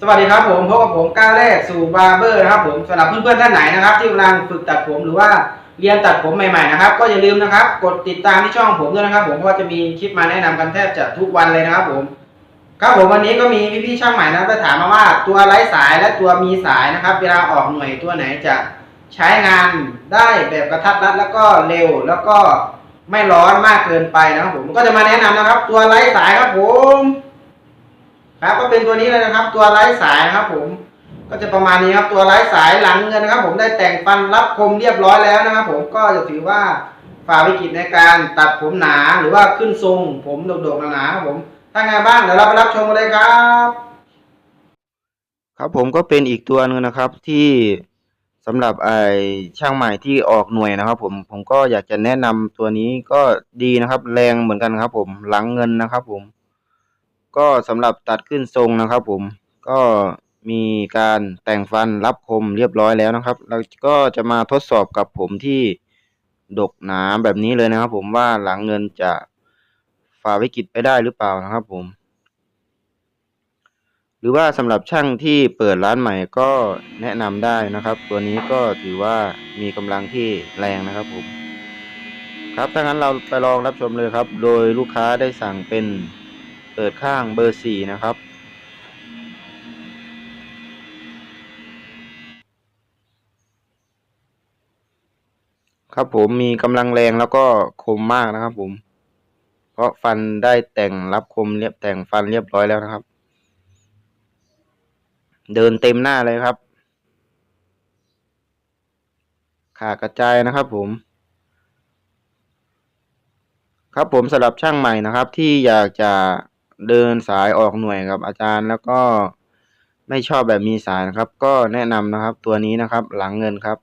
สวัสดีครับผมพบกับผมก้าวแรกสู่บาร์เบอร์นะครับผมสำหรับเพื่อนๆท่านไหนนะครับ ที่กำลังฝึกตัดผมหรือว่าเรียนตัดผมใหม่ๆนะครับ ก็อย่าลืมนะครับ กดติดตามที่ช่องผมด้วยนะครับ ผมเพราะว่าจะมีคลิปมาแนะนำกันแทบจะทุกวันเลยนะครับผม ครับผมวันนี้ก็มีพี่ๆช่างใหม่นะครับไปถามมาว่าตัวไร้สายและตัวมีสายนะครับ เวลาออกหน่วยตัวไหนจะใช้งานได้แบบกระทัดรัดแล้วก็เร็วแล้วก็ไม่ร้อนมากเกินไปนะครับผมก็จะมาแนะนำนะครับ ตัวไร้สายครับผม ครับก็เป็นตัวนี้เลยนะครับ ตัวไร้สายนะครับ ผมก็จะประมาณนี้ครับตัวไร้สายหลังเงินนะครับ ผมได้แต่งฟันรับคมเรียบร้อยแล้วนะครับ ผมก็จะถือว่าฝ่าวิกฤตในการตัดผมหนาหรือว่าขึ้นทรง ผมโดกๆหนาๆครับผมถ้าไงบ้างเดี๋ยวเราไปรับชมกันเลยครับ ครับผมก็เป็นอีกตัวหนึงนะครับที่สำหรับไอช่างใหม่ที่ออกหน่วยนะครับ ผมผมก็อยากจะแนะนำตัวนี้ก็ดีนะครับ แรงเหมือนกันครับ ผมหลังเงินนะครับ ผม ก็สำหรับตัดขึ้นทรงนะครับ ผมก็มีการแต่งฟันรับคมเรียบร้อยแล้วนะครับแล้วก็จะมาทดสอบกับผมที่ดกหนาแบบนี้เลยนะครับ ผมว่าหลังเงินจะฝ่าวิกฤตไปได้หรือเปล่านะครับ ผม หรือว่าสำหรับช่างที่เปิดร้านใหม่ก็แนะนำได้นะครับ ตัวนี้ก็ถือว่ามีกำลังที่แรงนะครับ ผม ครับถ้างั้นเราไปลองรับชมเลยครับ โดยลูกค้าได้สั่งเป็น เปิดข้างเบอร์สี่นะครับ ครับผมมีกำลังแรงแล้วก็คมมากนะครับผม เพราะฟันได้แต่งรับคมเรียบแต่งฟันเรียบร้อยแล้วนะครับ เดินเต็มหน้าเลยครับ ขากระจายนะครับผมครับผมสำหรับช่างใหม่นะครับที่อยากจะ เดินสายออกหน่วยกับอาจารย์ แล้วก็ไม่ชอบแบบมีสายนะครับ ก็แนะนำนะครับตัวนี้นะครับ หลังเงินครับ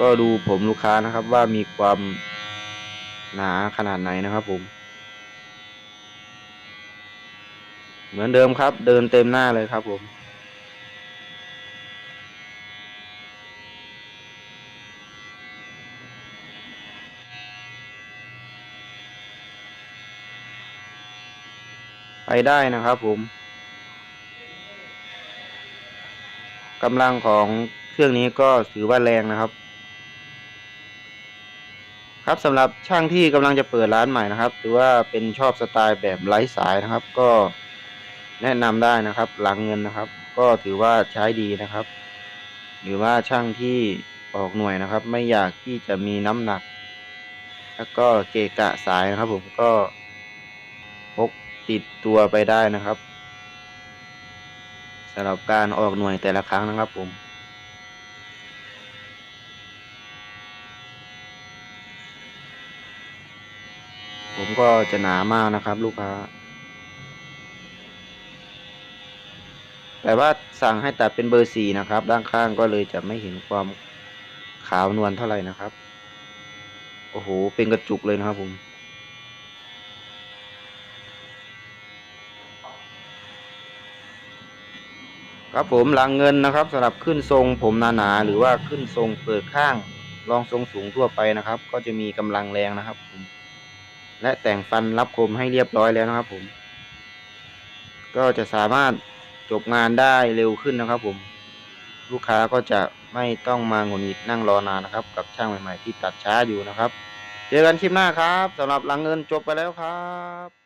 ก็ดูผมลูกค้านะครับว่ามีความหนาขนาดไหนนะครับผม เหมือนเดิมครับ เดินเต็มหน้าเลยครับผม ไปได้นะครับผมกำลังของเครื่องนี้ก็ถือว่าแรงนะครับ ครับสำหรับช่างที่กำลังจะเปิดร้านใหม่นะครับหรือว่าเป็นชอบสไตล์แบบไร้สายนะครับ ก็แนะนำได้นะครับ หลังเงินนะครับ ก็ถือว่าใช้ดีนะครับ หรือว่าช่างที่ออกหน่วยนะครับ ไม่อยากที่จะมีน้ำหนัก แล้วก็เกะกะสายนะครับ ผมก็พก ติดตัวไปได้นะครับสำหรับการออกหน่วยแต่ละครั้งนะครับผมผมก็จะหนามากนะครับ ลูกค้า แต่ว่าสั่งให้ตัดเป็นเบอร์สี่นะครับ ด้านข้างก็เลยจะไม่เห็นความขาวนวลเท่าไหร่นะครับ โอ้โห เป็นกระจุกเลยนะครับผม ครับผมหลังเงินนะครับสำหรับขึ้นทรงผมหนาๆหรือว่าขึ้นทรงเปิดข้างรองทรงสูงทั่วไปนะครับ ก็จะมีกำลังแรงนะครับผมและแต่งฟันรับคมให้เรียบร้อยแล้วนะครับ ผม ก็จะสามารถจบงานได้เร็วขึ้นนะครับ ผม ลูกค้าก็จะไม่ต้องมาหงุดหงิดนั่งรอนานนะครับ กับช่างใหม่ๆที่ตัดช้าอยู่นะครับ เจอกันคลิปหน้าครับสำหรับหลังเงินจบไปแล้วครับ